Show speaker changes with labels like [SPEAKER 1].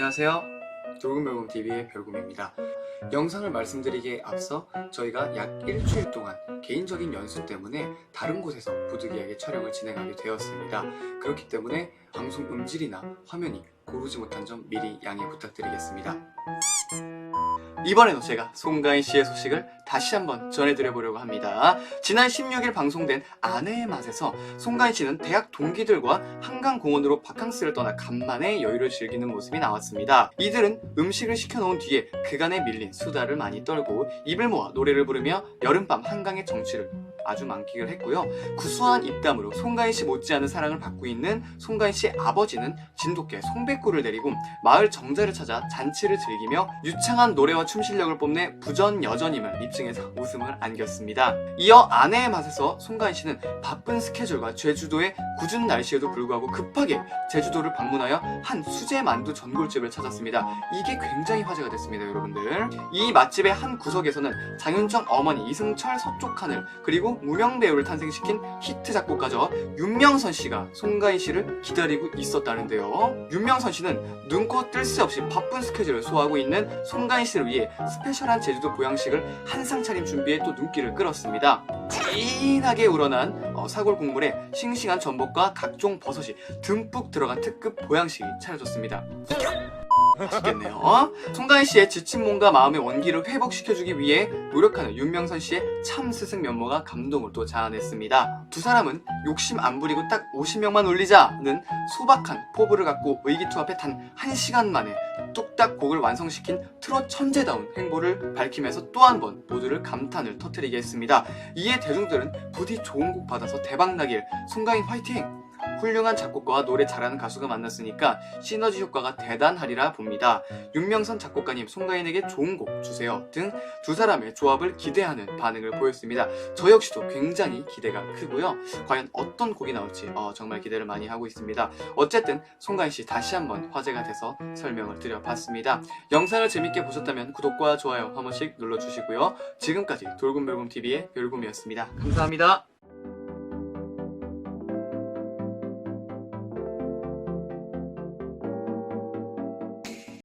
[SPEAKER 1] 안녕하세요. 돌곰별곰TV의 별곰입니다. 영상을 말씀드리기에 앞서 저희가 약 일주일 동안 개인적인 연수 때문에 다른 곳에서 부득이하게 촬영을 진행하게 되었습니다. 그렇기 때문에 방송 음질이나 화면이 고르지 못한 점 미리 양해 부탁드리겠습니다. 이번에도 제가 송가인 씨의 소식을 다시 한번 전해드려보려고 합니다. 지난 16일 방송된 아내의 맛에서 송가인 씨는 대학 동기들과 한강공원으로 바캉스를 떠나 간만에 여유를 즐기는 모습이 나왔습니다. 이들은 음식을 시켜놓은 뒤에 그간에 밀린 수다를 많이 떨고 입을 모아 노래를 부르며 여름밤 한강의 정취를 아주 만끽을 했고요. 구수한 입담으로 송가인 씨 못지않은 사랑을 받고 있는 송가인 씨의 아버지는 진돗개 송백구를 데리고 마을 정자를 찾아 잔치를 즐기며 유창한 노래와 춤 실력을 뽐내 부전 여전임을 입증해서 웃음을 안겼습니다. 이어 아내의 맛에서 송가인 씨는 바쁜 스케줄과 제주도의 궂은 날씨에도 불구하고 급하게 제주도를 방문하여 한 수제 만두 전골집을 찾았습니다. 이게 굉장히 화제가 됐습니다, 여러분들. 이 맛집의 한 구석에서는 장윤정 어머니 이승철 서쪽 하늘 그리고 무명 배우를 탄생시킨 히트 작곡가죠 윤명선 씨가 송가인 씨를 기다리고 있었다는데요. 윤명선 씨는 눈코 뜰 새 없이 바쁜 스케줄을 소화하고 있는 송가인 씨를 위해 스페셜한 제주도 보양식을 한 상 차림 준비에 또 눈길을 끌었습니다. 진하게 우러난 어, 사골 국물에 싱싱한 전복과 각종 버섯이 듬뿍 들어간 특급 보양식이 차려졌습니다. 맛있겠네요. 송가인 씨의 지친 몸과 마음의 원기를 회복시켜주기 위해 노력하는 윤명선 씨의 참 스승 면모가 감동을 또 자아냈습니다. 두 사람은 욕심 안 부리고 딱 50명만 올리자는 소박한 포부를 갖고 의기투합해 단 1시간 만에 뚝딱 곡을 완성시킨 트롯 천재다운 행보를 밝히면서 또 한 번 모두를 감탄을 터뜨리게 했습니다. 이에 대중들은 부디 좋은 곡 받아서 대박나길 송가인 화이팅! 훌륭한 작곡가와 노래 잘하는 가수가 만났으니까 시너지 효과가 대단하리라 봅니다. 윤명선 작곡가님 송가인에게 좋은 곡 주세요 등 두 사람의 조합을 기대하는 반응을 보였습니다. 저 역시도 굉장히 기대가 크고요. 과연 어떤 곡이 나올지 어, 정말 기대를 많이 하고 있습니다. 어쨌든 송가인 씨 다시 한번 화제가 돼서 설명을 드려봤습니다. 영상을 재밌게 보셨다면 구독과 좋아요 한 번씩 눌러주시고요. 지금까지 돌곰별곰TV의 별곰이었습니다. 감사합니다.